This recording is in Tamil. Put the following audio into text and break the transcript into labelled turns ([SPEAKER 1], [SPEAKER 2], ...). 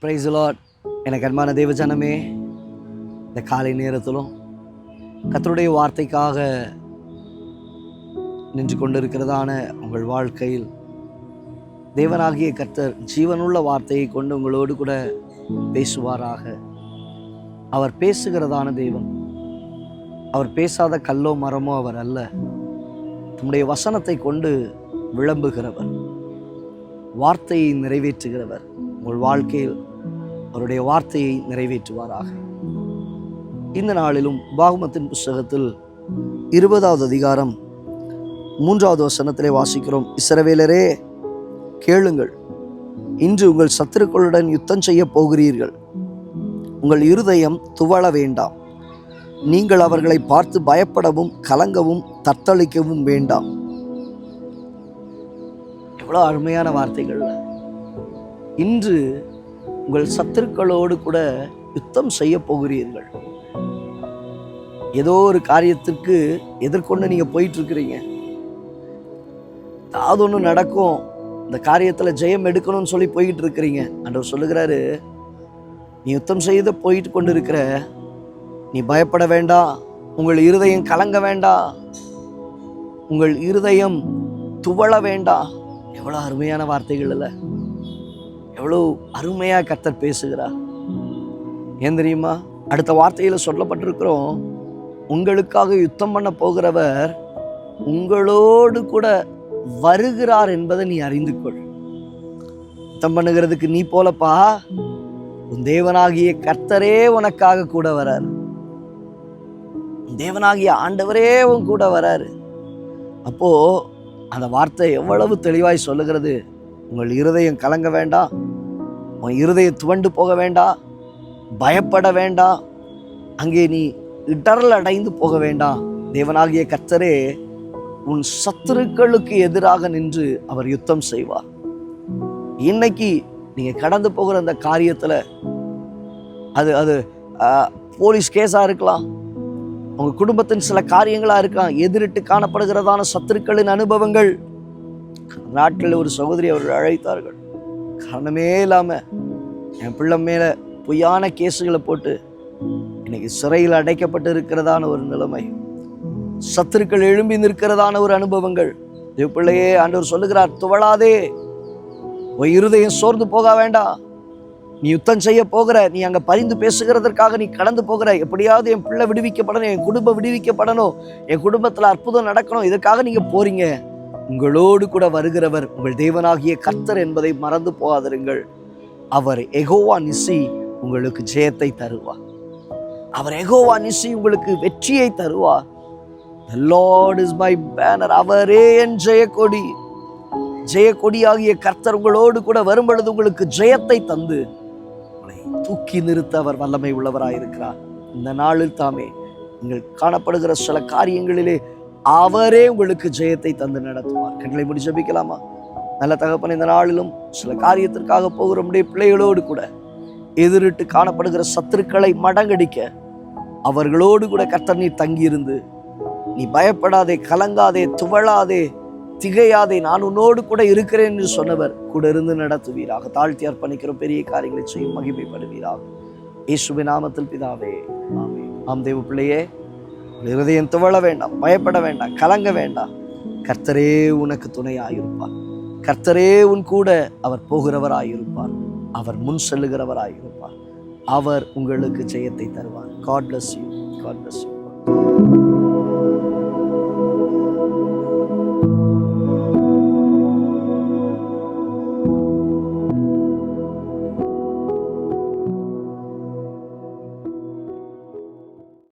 [SPEAKER 1] பிரைஸ் லாட் எனக்கு அன்பான தேவஜனமே இந்த காலை நேரத்திலும் கர்த்தருடைய வார்த்தைக்காக நின்று கொண்டிருக்கிறதான உங்கள் வாழ்க்கையில் தேவனாகிய கர்த்தர் ஜீவனுள்ள வார்த்தையை கொண்டு உங்களோடு கூட பேசுவாராக. அவர் பேசுகிறதான தெய்வம். அவர் பேசாத கல்லோ மரமோ அவர் அல்ல. தம்முடைய வசனத்தை கொண்டு விளம்புகிறவர். வார்த்தையை நிறைவேற்றுகிறவர். உங்கள் வாழ்க்கையில் அவருடைய வார்த்தையை நிறைவேற்றுவாராக. இந்த நாளிலும் பாகுமத்தின் புஸ்தகத்தில் இருபதாவது அதிகாரம் மூன்றாவது வசனத்திலே வாசிக்கிறோம். இஸ்ரவேலரே கேளுங்கள். இன்று உங்கள் சத்துருக்களுடன் யுத்தம் செய்ய போகிறீர்கள். உங்கள் இருதயம் துவள வேண்டாம். நீங்கள் அவர்களை பார்த்து பயப்படவும் கலங்கவும் தத்தளிக்கவும் வேண்டாம். எவ்வளோ அருமையான வார்த்தைகள் இன்று உங்கள் சத்துருக்களோடு கூட யுத்தம் செய்ய போகிறீர்கள். ஏதோ ஒரு காரியத்திற்கு எதிர்கொண்டு நீங்கள் போயிட்டுருக்குறீங்க. ஏதாவது ஒன்று நடக்கும். இந்த காரியத்தில் ஜெயம் எடுக்கணும்னு சொல்லி போயிட்டு இருக்கிறீங்க அன்றவர் சொல்லுகிறாரு நீ யுத்தம் செய்து போயிட்டு கொண்டு இருக்கிற நீ பயப்பட வேண்டாம் உங்கள் இருதயம் கலங்க வேண்டாம் உங்கள் இருதயம் துவள வேண்டாம் எவ்வளோ அருமையான வார்த்தைகள் இல்லை. எவ்வளோ அருமையாக கர்த்தர் பேசுகிறார். ஏன் தெரியுமா? அடுத்த வார்த்தையில் சொல்லப்பட்டிருக்கிறோம் உங்களுக்காக யுத்தம் பண்ண போகிறவர் உங்களோடு கூட வருகிறார் என்பதை நீ அறிந்து கொள் யுத்தம் பண்ணுகிறதுக்கு நீ போலப்பா உன் தேவனாகிய கர்த்தரே உனக்காக கூட வரார். தேவனாகிய ஆண்டவரே உன் கூட வராரு. அப்போ அந்த வார்த்தை எவ்வளவு தெளிவாய் சொல்லுகிறது? உங்கள் இருதயம் கலங்க வேண்டாம். உன் இருதயம் துவண்டு போக வேண்டாம் பயப்பட வேண்டாம் அங்கே நீ இடரல் அடைந்து போக வேண்டாம் தேவனாகிய கர்த்தரே உன் சத்துருக்களுக்கு எதிராக நின்று அவர் யுத்தம் செய்வார். இன்னைக்கு நீங்கள் கடந்து போகிற அந்த காரியத்தில் அது அது போலீஸ் கேஸாக இருக்கலாம் உங்கள் குடும்பத்தின் சில காரியங்களாக இருக்கலாம் எதிரிட்டு காணப்படுகிறதான சத்துருக்களின் அனுபவங்கள். நாட்டில் ஒரு சகோதரி அவர்கள் அழைத்தார்கள். காரணமே இல்லாமல் என் பிள்ளை மேலே பொய்யான கேஸுகளை போட்டு இன்னைக்கு சிறையில் அடைக்கப்பட்டு இருக்கிறதான ஒரு நிலைமை. சத்துருக்கள் எழும்பி நிற்கிறதான ஒரு அனுபவங்கள். என் பிள்ளையே ஆண்டவர் சொல்லுகிறார் துவளாதே. உன் இருதயம் சோர்ந்து போக வேண்டாம். நீ யுத்தம் செய்ய போகிற நீ அங்கே பரிந்து பேசுகிறதற்காக நீ கடந்து போகிற. எப்படியாவது என் பிள்ளை விடுவிக்கப்படணும் என் குடும்பம் விடுவிக்கப்படணும் என் குடும்பத்தில் அற்புதம் நடக்கணும் இதற்காக நீங்கள் போகிறீங்க உங்களோடு கூட வருகிறவர் உங்கள் தேவனாகிய கர்த்தர் என்பதை மறந்து போகாதிருங்கள். அவர் எகோவா நிசி உங்களுக்கு ஜெயத்தை தருவார். அவர் எகோவா நிசி உங்களுக்கு வெற்றியை தருவார். The Lord is my banner அவரே என் ஜெயக்கொடி. ஜெயக்கொடியாகிய கர்த்தர் உங்களோடு கூட வரும் பொழுது உங்களுக்கு ஜெயத்தை தந்து உங்களை தூக்கி நிறுத்த அவர் வல்லமை உள்ளவராயிருக்கிறார். இந்த நாளில் தாமே நீங்கள் காணப்படுகிற சில காரியங்களிலே அவரே உங்களுக்கு ஜெயத்தை தந்து நடத்துவார். கண்களை முடி ஜபிக்கலாமா? நல்ல தகப்பன் இந்த நாளிலும் சில காரியத்திற்காக போகிற நம்முடைய பிள்ளைகளோடு கூட எதிரிட்டு காணப்படுகிற சத்துருக்களை மடங்கடிக்க அவர்களோடு கூட கர்த்தர் நீ தங்கியிருந்து நீ பயப்படாதே கலங்காதே துவளாதே திகையாதே நான் உன்னோடு கூட இருக்கிறேன் என்று சொன்னவர் கூட இருந்து நடத்துவீராக. தாழ்த்தி அர்ப்பணிக்கிற பெரிய காரியங்களை செய்யும் மகிமைப்படுவீராக. இயேசுவின் நாமத்தில் பிதாவே ஆம் தேவ பிள்ளையே இருதயம் துவள வேண்டாம் பயப்பட வேண்டாம் கலங்க வேண்டாம். கர்த்தரே உனக்கு துணையாயிருப்பார். கர்த்தரே உன் கூட அவர் போகிறவராயிருப்பார். அவர் முன் செல்லுகிறவராயிருப்பார். அவர் உங்களுக்கு ஜெயத்தை தருவார். God bless you God bless you